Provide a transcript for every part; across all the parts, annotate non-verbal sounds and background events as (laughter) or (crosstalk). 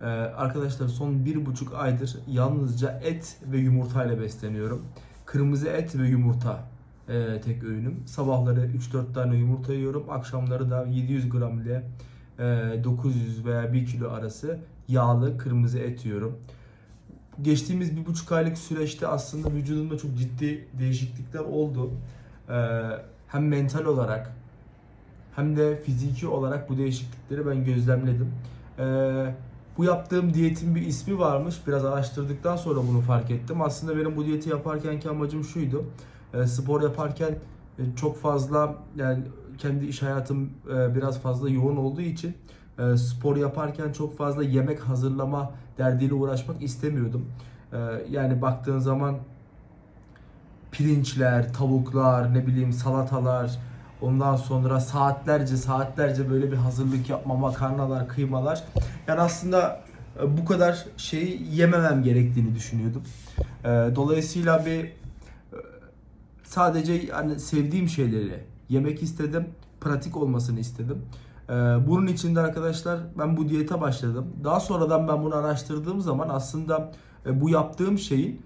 Ee, arkadaşlar son bir buçuk aydır yalnızca et ve yumurtayla besleniyorum. Kırmızı et ve yumurta e, tek öğünüm. Sabahları 3-4 tane yumurta yiyorum. Akşamları da 700 gram ile e, 900 veya 1 kilo arası yağlı kırmızı et yiyorum. Geçtiğimiz bir buçuk aylık süreçte aslında vücudumda çok ciddi değişiklikler oldu. Ee, hem mental olarak hem de fiziki olarak bu değişiklikleri ben gözlemledim. Ee, bu yaptığım diyetin bir ismi varmış. Biraz araştırdıktan sonra bunu fark ettim. Aslında benim bu diyeti yaparkenki amacım şuydu. Ee, spor yaparken e, çok fazla yani kendi iş hayatım e, biraz fazla yoğun olduğu için e, spor yaparken çok fazla yemek hazırlama derdiyle uğraşmak istemiyordum. Yani baktığın zaman pirinçler, tavuklar, ne bileyim salatalar, ondan sonra saatlerce saatlerce böyle bir hazırlık yapma, makarnalar, kıymalar. Yani aslında e, bu kadar şeyi yememem gerektiğini düşünüyordum. E, Dolayısıyla bir e, sadece yani sevdiğim şeyleri yemek istedim, pratik olmasını istedim. Bunun için de arkadaşlar ben bu diyete başladım. Daha sonradan ben bunu araştırdığım zaman aslında bu yaptığım şeyin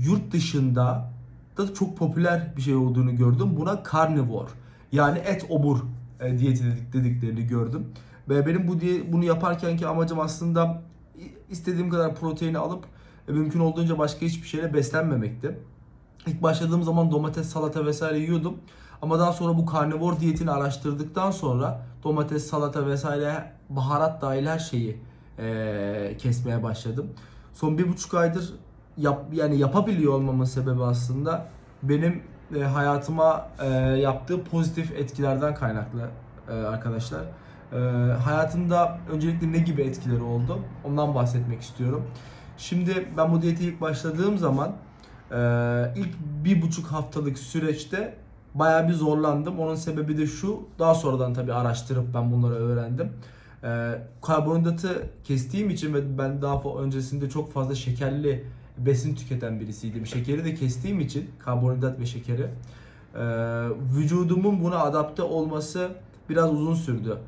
yurt dışında da çok popüler bir şey olduğunu gördüm. Buna carnivore yani et obur e, diyeti dedik, dediklerini gördüm. Ve benim bu diye bunu yaparkenki amacım aslında istediğim kadar proteini alıp e, mümkün olduğunca başka hiçbir şeyle beslenmemekti. İlk başladığım zaman domates, salata vesaire yiyordum. Ama daha sonra bu karnivor diyetini araştırdıktan sonra domates, salata vesaire baharat dahil her şeyi eee, kesmeye başladım. Son bir buçuk aydır yap, yani yapabiliyor olmamın sebebi aslında benim e, hayatıma e, yaptığı pozitif etkilerden kaynaklı e, arkadaşlar. E, hayatımda öncelikle ne gibi etkileri oldu ondan bahsetmek istiyorum. Şimdi ben bu diyete ilk başladığım zaman e, ilk bir buçuk haftalık süreçte bayağı bir zorlandım. Onun sebebi de şu. Daha sonradan tabii araştırıp ben bunları öğrendim. Ee, karbonhidratı kestiğim için ve ben daha öncesinde çok fazla şekerli besin tüketen birisiydim. Şekeri de kestiğim için karbonhidrat ve şekeri e, vücudumun buna adapte olması biraz uzun sürdü.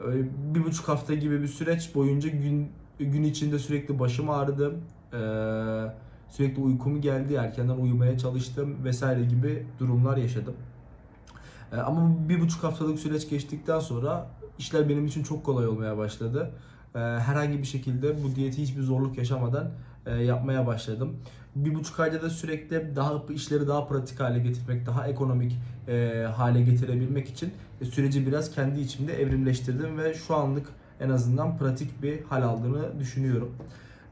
Ee, bir buçuk hafta gibi bir süreç boyunca gün gün içinde sürekli başım ağrıdı. Ee, sürekli uykum geldi, erkenden uyumaya çalıştım vesaire gibi durumlar yaşadım. Ama bir buçuk haftalık süreç geçtikten sonra işler benim için çok kolay olmaya başladı. Herhangi bir şekilde bu diyeti hiçbir zorluk yaşamadan e, yapmaya başladım. Bir buçuk ayda da sürekli daha işleri daha pratik hale getirmek, daha ekonomik e, hale getirebilmek için e, süreci biraz kendi içimde evrimleştirdim ve şu anlık en azından pratik bir hal aldığını düşünüyorum.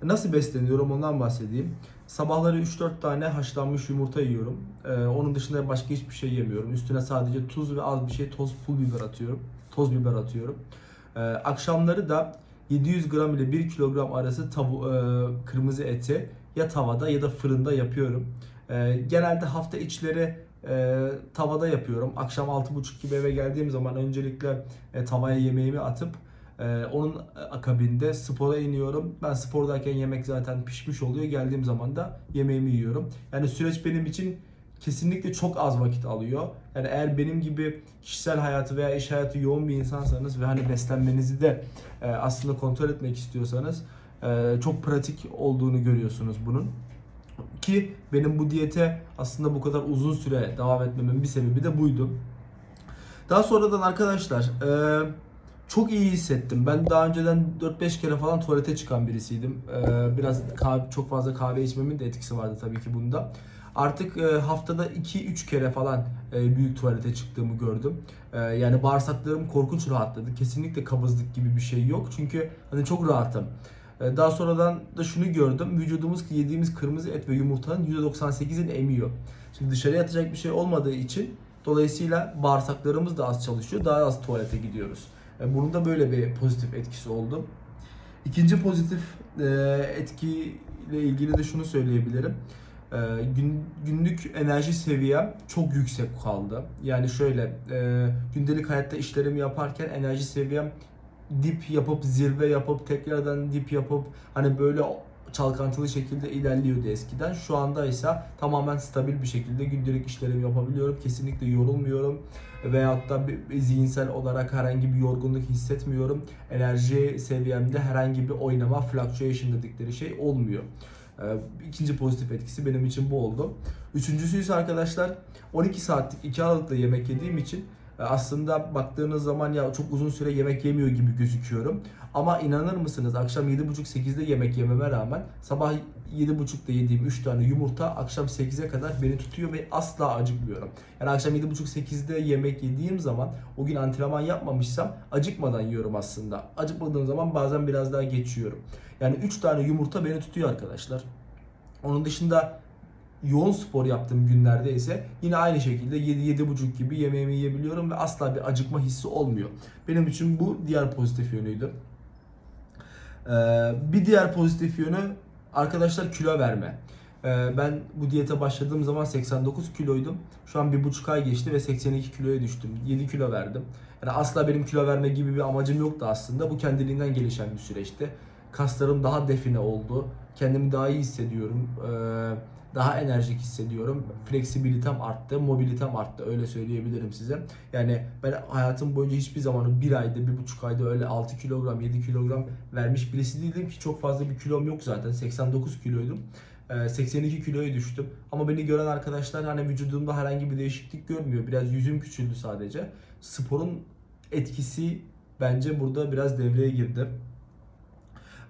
Nasıl besleniyorum ondan bahsedeyim. Sabahları 3-4 tane haşlanmış yumurta yiyorum. Ee, onun dışında başka hiçbir şey yemiyorum. Üstüne sadece tuz ve az bir şey toz pul biber atıyorum. Toz biber atıyorum. Ee, akşamları da 700 gram ile 1 kilogram arası tavu, e, kırmızı eti ya tavada ya da fırında yapıyorum. Ee, genelde hafta içleri e, tavada yapıyorum. Akşam 6.30 gibi eve geldiğim zaman öncelikle e, tavaya yemeğimi atıp ee, onun akabinde spora iniyorum. Ben spordayken yemek zaten pişmiş oluyor. Geldiğim zaman da yemeğimi yiyorum. Yani süreç benim için kesinlikle çok az vakit alıyor. Yani eğer benim gibi kişisel hayatı veya iş hayatı yoğun bir insansanız ve hani beslenmenizi de e, aslında kontrol etmek istiyorsanız e, çok pratik olduğunu görüyorsunuz bunun. Ki benim bu diyete aslında bu kadar uzun süre devam etmemin bir sebebi de buydu. Daha sonradan arkadaşlar e, çok iyi hissettim. Ben daha önceden 4-5 kere falan tuvalete çıkan birisiydim. Ee, biraz kahve, çok fazla kahve içmemin de etkisi vardı tabii ki bunda. Artık e, haftada 2-3 kere falan e, büyük tuvalete çıktığımı gördüm. E, yani bağırsaklarım korkunç rahatladı. Kesinlikle kabızlık gibi bir şey yok. Çünkü hani çok rahatım. Daha sonradan da şunu gördüm. Vücudumuz yediğimiz kırmızı et ve yumurtanın %98'ini emiyor. Şimdi dışarıya atacak bir şey olmadığı için dolayısıyla bağırsaklarımız da az çalışıyor. Daha az tuvalete gidiyoruz. Bunun da böyle bir pozitif etkisi oldu. İkinci pozitif e, etkiyle ilgili de şunu söyleyebilirim. E, gün, günlük enerji seviyem çok yüksek kaldı. Yani şöyle e, gündelik hayatta işlerimi yaparken enerji seviyem dip yapıp zirve yapıp tekrardan dip yapıp hani böyle çalkantılı şekilde ilerliyordu eskiden. Şu anda ise tamamen stabil bir şekilde gündelik işlerimi yapabiliyorum. Kesinlikle yorulmuyorum veyahut da zihinsel olarak herhangi bir yorgunluk hissetmiyorum. Enerji seviyemde herhangi bir oynama, fluctuation dedikleri şey olmuyor. Ee, İkinci pozitif etkisi benim için bu oldu. Üçüncüsü ise arkadaşlar 12 saatlik 2 aralıkta yemek yediğim için aslında baktığınız zaman ya çok uzun süre yemek yemiyor gibi gözüküyorum. Ama inanır mısınız akşam 7.30-8'de yemek yememe rağmen sabah 7.30'da yediğim 3 tane yumurta akşam 8'e kadar beni tutuyor ve asla acıkmıyorum. Yani akşam 7.30-8'de yemek yediğim zaman o gün antrenman yapmamışsam acıkmadan yiyorum aslında. Acıkmadığım zaman bazen biraz daha geçiyorum. Yani 3 tane yumurta beni tutuyor arkadaşlar. Onun dışında yoğun spor yaptığım günlerde ise yine aynı şekilde 7-7.30 gibi yemeğimi yiyebiliyorum ve asla bir acıkma hissi olmuyor. Benim için bu diğer pozitif yönüydü. Ee, bir diğer pozitif yönü arkadaşlar kilo verme. Ee, ben bu diyete başladığım zaman 89 kiloydum. Şu an bir buçuk ay geçti ve 82 kiloya düştüm. 7 kilo verdim. Yani asla benim kilo verme gibi bir amacım yoktu aslında. Bu kendiliğinden gelişen bir süreçti. Kaslarım daha define oldu. Kendimi daha iyi hissediyorum. Ee, daha enerjik hissediyorum. Fleksibilitem arttı, mobilitem arttı. Öyle söyleyebilirim size. Yani ben hayatım boyunca hiçbir zaman bir ayda, bir buçuk ayda öyle 6 kilogram, 7 kilogram vermiş birisi değildim ki çok fazla bir kilom yok zaten. 89 kiloydum. Ee, 82 kiloya düştüm. Ama beni gören arkadaşlar hani vücudumda herhangi bir değişiklik görmüyor. Biraz yüzüm küçüldü sadece. Sporun etkisi bence burada biraz devreye girdi.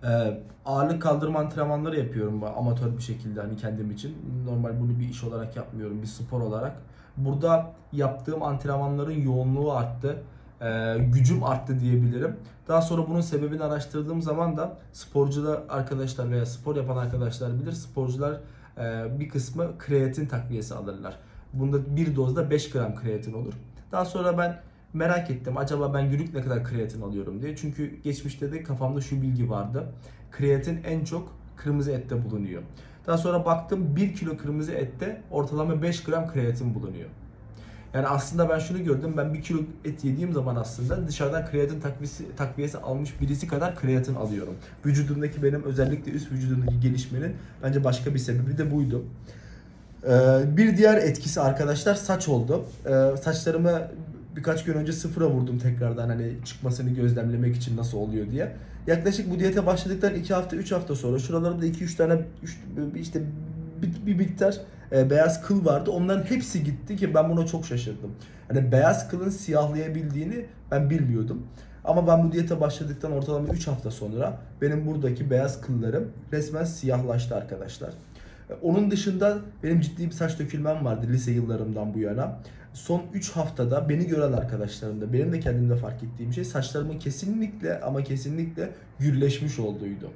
Ee, ağırlık kaldırma antrenmanları yapıyorum amatör bir şekilde hani kendim için. Normal bunu bir iş olarak yapmıyorum, bir spor olarak. Burada yaptığım antrenmanların yoğunluğu arttı. Ee, gücüm arttı diyebilirim. Daha sonra bunun sebebini araştırdığım zaman da sporcular arkadaşlar veya spor yapan arkadaşlar bilir. Sporcular e, bir kısmı kreatin takviyesi alırlar. Bunda bir dozda 5 gram kreatin olur. Daha sonra ben merak ettim acaba ben günlük ne kadar kreatin alıyorum diye. Çünkü geçmişte de kafamda şu bilgi vardı. Kreatin en çok kırmızı ette bulunuyor. Daha sonra baktım 1 kilo kırmızı ette ortalama 5 gram kreatin bulunuyor. Yani aslında ben şunu gördüm. Ben 1 kilo et yediğim zaman aslında dışarıdan kreatin takviyesi, takviyesi almış birisi kadar kreatin alıyorum. Vücudumdaki benim özellikle üst vücudumdaki gelişmenin bence başka bir sebebi de buydu. Ee, bir diğer etkisi arkadaşlar saç oldu. Ee, saçlarımı birkaç gün önce sıfıra vurdum tekrardan hani çıkmasını gözlemlemek için nasıl oluyor diye. Yaklaşık bu diyete başladıktan 2 hafta 3 hafta sonra şuralarımda 2-3 tane işte bir, bir miktar e, beyaz kıl vardı. Onların hepsi gitti ki ben buna çok şaşırdım. Hani beyaz kılın siyahlayabildiğini ben bilmiyordum. Ama ben bu diyete başladıktan ortalama 3 hafta sonra benim buradaki beyaz kıllarım resmen siyahlaştı arkadaşlar. E, Onun dışında benim ciddi bir saç dökülmem vardı lise yıllarımdan bu yana. Son 3 haftada beni gören arkadaşlarım da benim de kendimde fark ettiğim şey saçlarımın kesinlikle ama kesinlikle gürleşmiş olduğuydu.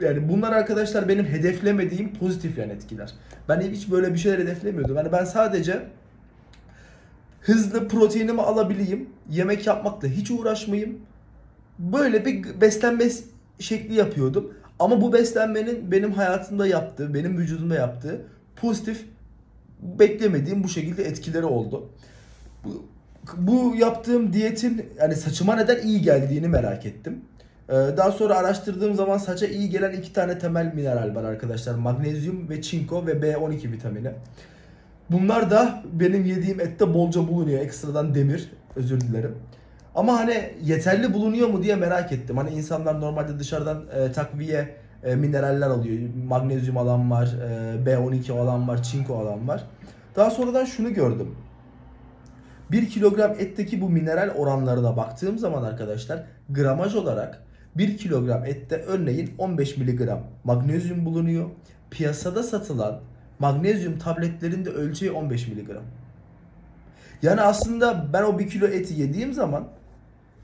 Yani bunlar arkadaşlar benim hedeflemediğim pozitif yan etkiler. Ben hiç böyle bir şeyler hedeflemiyordum. Yani ben sadece hızlı proteinimi alabileyim, yemek yapmakla hiç uğraşmayayım. Böyle bir beslenme şekli yapıyordum. Ama bu beslenmenin benim hayatımda yaptığı, benim vücudumda yaptığı pozitif beklemediğim bu şekilde etkileri oldu. Bu, bu yaptığım diyetin yani saçıma neden iyi geldiğini merak ettim. Ee, Daha sonra araştırdığım zaman saça iyi gelen iki tane temel mineral var arkadaşlar. Magnezyum ve çinko ve B12 vitamini. Bunlar da benim yediğim ette bolca bulunuyor. Ekstradan demir. Özür dilerim. Ama hani yeterli bulunuyor mu diye merak ettim. Hani insanlar normalde dışarıdan e, takviye e, mineraller alıyor. Magnezyum alan var, e, B12 alan var, çinko alan var. Daha sonradan şunu gördüm. 1 kilogram etteki bu mineral oranlarına baktığım zaman arkadaşlar gramaj olarak 1 kilogram ette örneğin 15 miligram magnezyum bulunuyor. Piyasada satılan magnezyum tabletlerinde ölçeği 15 miligram. Yani aslında ben o 1 kilo eti yediğim zaman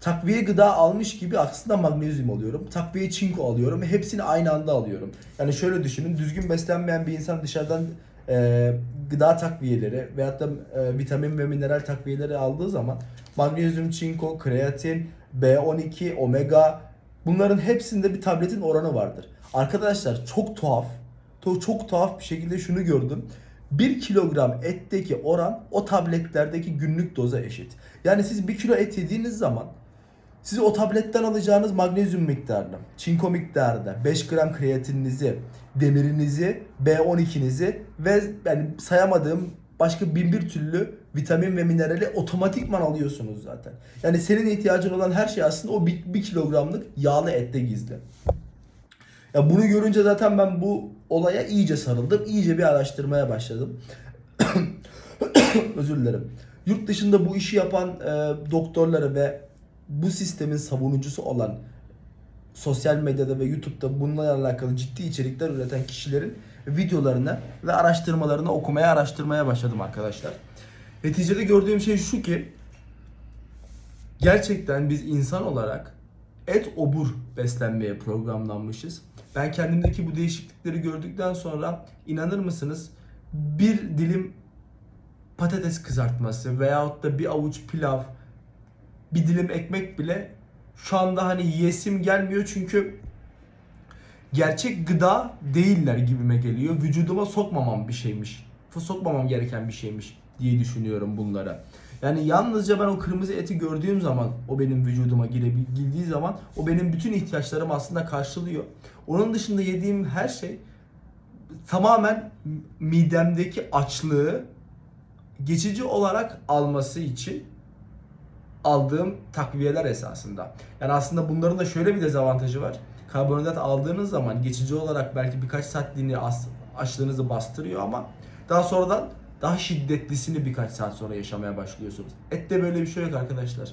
takviye gıda almış gibi aslında magnezyum alıyorum. Takviye çinko alıyorum hepsini aynı anda alıyorum. Yani şöyle düşünün düzgün beslenmeyen bir insan dışarıdan e, gıda takviyeleri veyahut da e, vitamin ve mineral takviyeleri aldığı zaman magnezyum, çinko, kreatin, B12, omega bunların hepsinde bir tabletin oranı vardır. Arkadaşlar çok tuhaf, çok tuhaf bir şekilde şunu gördüm. 1 kilogram etteki oran o tabletlerdeki günlük doza eşit. Yani siz 1 kilo et yediğiniz zaman Siz o tabletten alacağınız magnezyum miktarını, çinko miktarını, 5 gram kreatininizi, demirinizi, B12'nizi ve yani sayamadığım başka bin bir türlü vitamin ve minerali otomatikman alıyorsunuz zaten. Yani senin ihtiyacın olan her şey aslında o 1 kilogramlık yağlı ette gizli. Ya bunu görünce zaten ben bu olaya iyice sarıldım. İyice bir araştırmaya başladım. (coughs) Özür dilerim. Yurt dışında bu işi yapan e, doktorları ve bu sistemin savunucusu olan sosyal medyada ve YouTube'da bununla alakalı ciddi içerikler üreten kişilerin videolarını ve araştırmalarını okumaya, araştırmaya başladım arkadaşlar. Neticede gördüğüm şey şu ki gerçekten biz insan olarak et obur beslenmeye programlanmışız. Ben kendimdeki bu değişiklikleri gördükten sonra inanır mısınız bir dilim patates kızartması veyahut da bir avuç pilav, bir dilim ekmek bile şu anda hani yiyesim gelmiyor çünkü gerçek gıda değiller gibime geliyor. Vücuduma sokmamam bir şeymiş. Sokmamam gereken bir şeymiş diye düşünüyorum bunlara. Yani yalnızca ben o kırmızı eti gördüğüm zaman o benim vücuduma girebil- girdiği zaman o benim bütün ihtiyaçlarımı aslında karşılıyor. Onun dışında yediğim her şey tamamen midemdeki açlığı geçici olarak alması için aldığım takviyeler esasında. Yani aslında bunların da şöyle bir dezavantajı var. Karbonhidrat aldığınız zaman geçici olarak belki birkaç saatliğine as- açlığınızı bastırıyor ama daha sonradan daha şiddetlisini birkaç saat sonra yaşamaya başlıyorsunuz. Ette böyle bir şey yok arkadaşlar.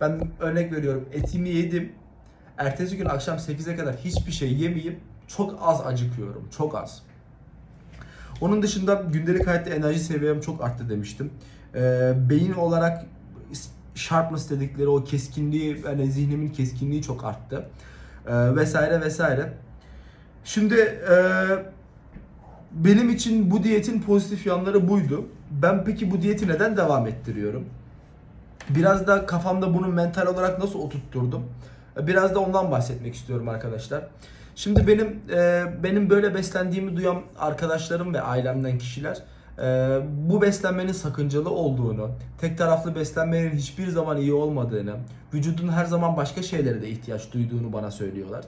Ben örnek veriyorum etimi yedim. Ertesi gün akşam 8'e kadar hiçbir şey yemeyip çok az acıkıyorum. Çok az. Onun dışında gündelik hayatta enerji seviyem çok arttı demiştim. Ee, beyin olarak sharpness dedikleri o keskinliği, yani zihnimin keskinliği çok arttı. Ee, vesaire vesaire. Şimdi e, benim için bu diyetin pozitif yanları buydu. Ben peki bu diyeti neden devam ettiriyorum? Biraz da kafamda bunu mental olarak nasıl oturtturdum? Biraz da ondan bahsetmek istiyorum arkadaşlar. Şimdi benim e, benim böyle beslendiğimi duyan arkadaşlarım ve ailemden kişiler e, bu beslenmenin sakıncalı olduğunu, tek taraflı beslenmenin hiçbir zaman iyi olmadığını, vücudun her zaman başka şeylere de ihtiyaç duyduğunu bana söylüyorlar.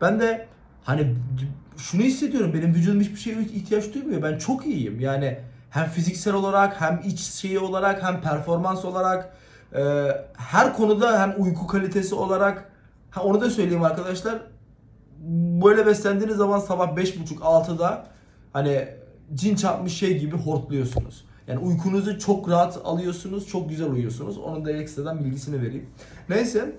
Ben de hani şunu hissediyorum benim vücudum hiçbir şeye ihtiyaç duymuyor. Ben çok iyiyim. Yani hem fiziksel olarak hem iç şeyi olarak hem performans olarak e, her konuda hem uyku kalitesi olarak ha onu da söyleyeyim arkadaşlar böyle beslendiğiniz zaman sabah 5.30-6'da hani cin çarpmış şey gibi hortluyorsunuz. Yani uykunuzu çok rahat alıyorsunuz, çok güzel uyuyorsunuz. Onun da ekstradan bilgisini vereyim. Neyse.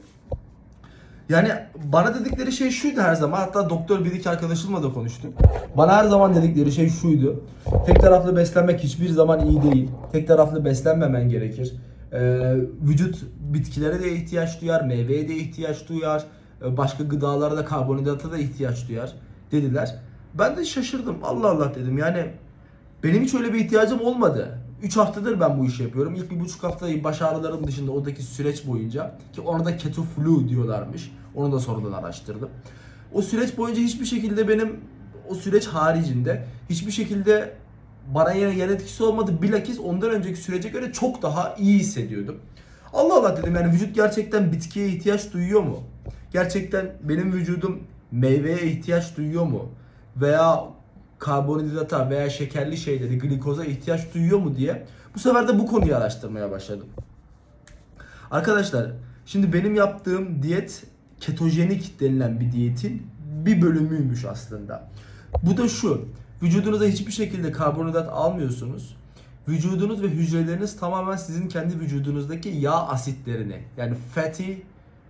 Yani bana dedikleri şey şuydu her zaman. Hatta doktor bir iki arkadaşımla da konuştum. Bana her zaman dedikleri şey şuydu. Tek taraflı beslenmek hiçbir zaman iyi değil. Tek taraflı beslenmemen gerekir. Ee, vücut bitkilere de ihtiyaç duyar, meyveye de ihtiyaç duyar, e, başka gıdalara da karbonhidrata da ihtiyaç duyar dediler. Ben de şaşırdım. Allah Allah dedim. Yani benim hiç öyle bir ihtiyacım olmadı. 3 haftadır ben bu işi yapıyorum. İlk bir buçuk haftayı baş ağrılarım dışında oradaki süreç boyunca ki ona da keto flu diyorlarmış. Onu da sonradan araştırdım. O süreç boyunca hiçbir şekilde benim o süreç haricinde hiçbir şekilde bana yan yan etkisi olmadı. Bilakis ondan önceki sürece göre çok daha iyi hissediyordum. Allah Allah dedim yani vücut gerçekten bitkiye ihtiyaç duyuyor mu? Gerçekten benim vücudum meyveye ihtiyaç duyuyor mu? Veya karbonhidrata veya şekerli şeyleri, glikoza ihtiyaç duyuyor mu diye bu sefer de bu konuyu araştırmaya başladım. Arkadaşlar şimdi benim yaptığım diyet ketojenik denilen bir diyetin bir bölümüymüş aslında. Bu da şu. Vücudunuza hiçbir şekilde karbonhidrat almıyorsunuz. Vücudunuz ve hücreleriniz tamamen sizin kendi vücudunuzdaki yağ asitlerini yani fatty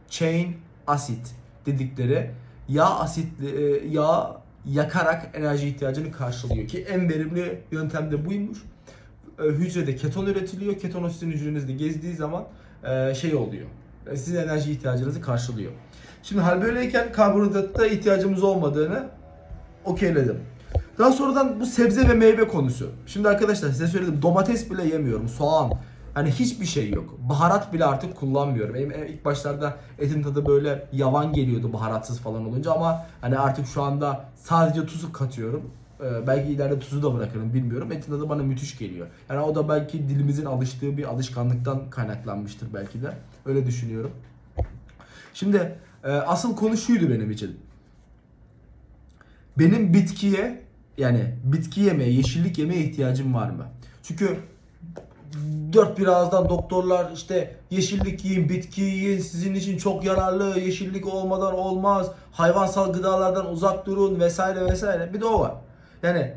chain acid dedikleri yağ asitli e, yağ yakarak enerji ihtiyacını karşılıyor ki en verimli yöntem de buymuş. E, Hücrede keton üretiliyor. Keton sizin hücrenizde gezdiği zaman e, şey oluyor. E, Sizin enerji ihtiyacınızı karşılıyor. Şimdi hal böyleyken karbonhidratta ihtiyacımız olmadığını okeyledim. Daha sonradan bu sebze ve meyve konusu. Şimdi arkadaşlar size söyledim domates bile yemiyorum. Soğan. Hani hiçbir şey yok. Baharat bile artık kullanmıyorum. Benim ilk başlarda etin tadı böyle yavan geliyordu baharatsız falan olunca ama hani artık şu anda sadece tuzu katıyorum. Ee, belki ileride tuzu da bırakırım bilmiyorum. Etin tadı bana müthiş geliyor. Yani o da belki dilimizin alıştığı bir alışkanlıktan kaynaklanmıştır belki de. Öyle düşünüyorum. Şimdi e, asıl konu şuydu benim için. Benim bitkiye yani bitki yemeye, yeşillik yemeye ihtiyacım var mı? Çünkü dört bir ağızdan doktorlar işte yeşillik yiyin, bitki yiyin, sizin için çok yararlı, yeşillik olmadan olmaz, hayvansal gıdalardan uzak durun vesaire vesaire. Bir de o var. Yani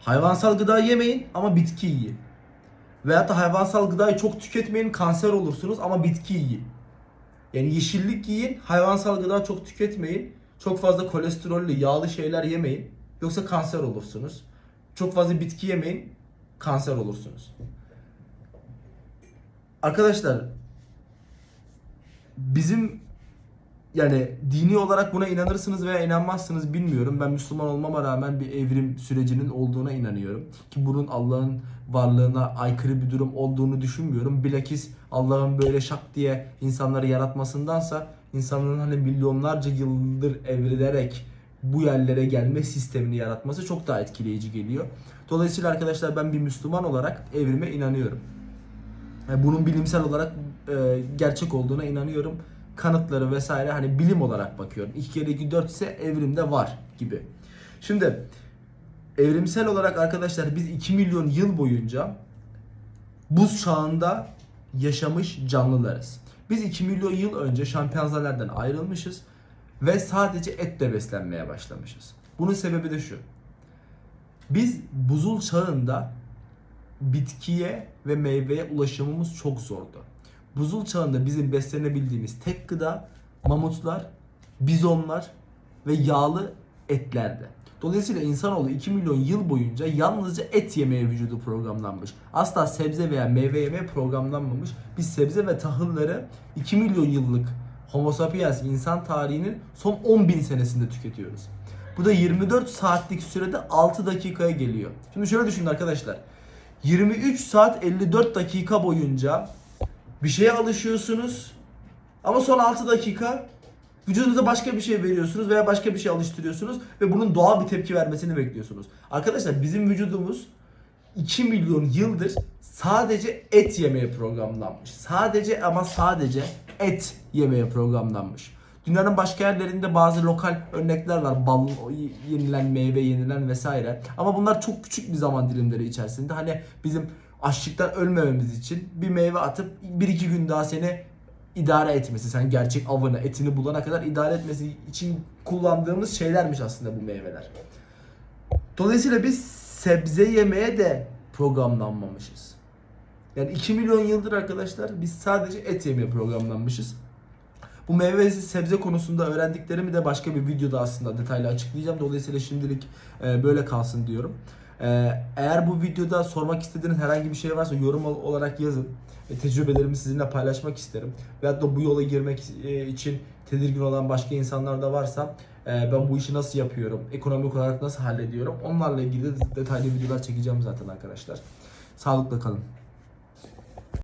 hayvansal gıda yemeyin ama bitki yiyin. Veyahut da hayvansal gıdayı çok tüketmeyin, kanser olursunuz ama bitki yiyin. Yani yeşillik yiyin, hayvansal gıda çok tüketmeyin. Çok fazla kolesterollü, yağlı şeyler yemeyin. Yoksa kanser olursunuz. Çok fazla bitki yemeyin, kanser olursunuz. Arkadaşlar bizim yani dini olarak buna inanırsınız veya inanmazsınız bilmiyorum. Ben Müslüman olmama rağmen bir evrim sürecinin olduğuna inanıyorum. Ki bunun Allah'ın varlığına aykırı bir durum olduğunu düşünmüyorum. Bilakis Allah'ın böyle şak diye insanları yaratmasındansa insanların hani milyonlarca yıldır evrilerek bu yerlere gelme sistemini yaratması çok daha etkileyici geliyor. Dolayısıyla arkadaşlar ben bir Müslüman olarak evrime inanıyorum. Bunun bilimsel olarak e, gerçek olduğuna inanıyorum. Kanıtları vesaire hani bilim olarak bakıyorum. 2 kere 2 4 ise evrimde var gibi. Şimdi evrimsel olarak arkadaşlar biz 2 milyon yıl boyunca buz çağında yaşamış canlılarız. Biz 2 milyon yıl önce şempanzelerden ayrılmışız ve sadece etle beslenmeye başlamışız. Bunun sebebi de şu. Biz buzul çağında bitkiye ve meyveye ulaşımımız çok zordu. Buzul çağında bizim beslenebildiğimiz tek gıda mamutlar, bizonlar ve yağlı etlerdi. Dolayısıyla insanoğlu 2 milyon yıl boyunca yalnızca et yemeye vücudu programlanmış. Asla sebze veya meyve yemeye programlanmamış. Biz sebze ve tahılları 2 milyon yıllık Homo sapiens insan tarihinin son 10 bin senesinde tüketiyoruz. Bu da 24 saatlik sürede 6 dakikaya geliyor. Şimdi şöyle düşünün arkadaşlar. 23 saat 54 dakika boyunca bir şeye alışıyorsunuz ama son 6 dakika vücudunuza başka bir şey veriyorsunuz veya başka bir şey alıştırıyorsunuz ve bunun doğal bir tepki vermesini bekliyorsunuz. Arkadaşlar bizim vücudumuz 2 milyon yıldır sadece et yemeye programlanmış. Sadece ama sadece et yemeye programlanmış. Dünyanın başka yerlerinde bazı lokal örnekler var. Bal yenilen, meyve yenilen vesaire. Ama bunlar çok küçük bir zaman dilimleri içerisinde. Hani bizim açlıktan ölmememiz için bir meyve atıp bir iki gün daha seni idare etmesi, sen gerçek avını, etini bulana kadar idare etmesi için kullandığımız şeylermiş aslında bu meyveler. Dolayısıyla biz sebze yemeye de programlanmamışız. Yani 2 milyon yıldır arkadaşlar biz sadece et yemeye programlanmışız. Bu meyve ve sebze konusunda öğrendiklerimi de başka bir videoda aslında detaylı açıklayacağım. Dolayısıyla şimdilik e, böyle kalsın diyorum. E, eğer bu videoda sormak istediğiniz herhangi bir şey varsa yorum ol- olarak yazın. Tecrübelerimi sizinle paylaşmak isterim. Veyahut da bu yola girmek e, için tedirgin olan başka insanlar da varsa ben bu işi nasıl yapıyorum, ekonomik olarak nasıl hallediyorum onlarla ilgili de detaylı videolar çekeceğim zaten arkadaşlar. Sağlıkla kalın.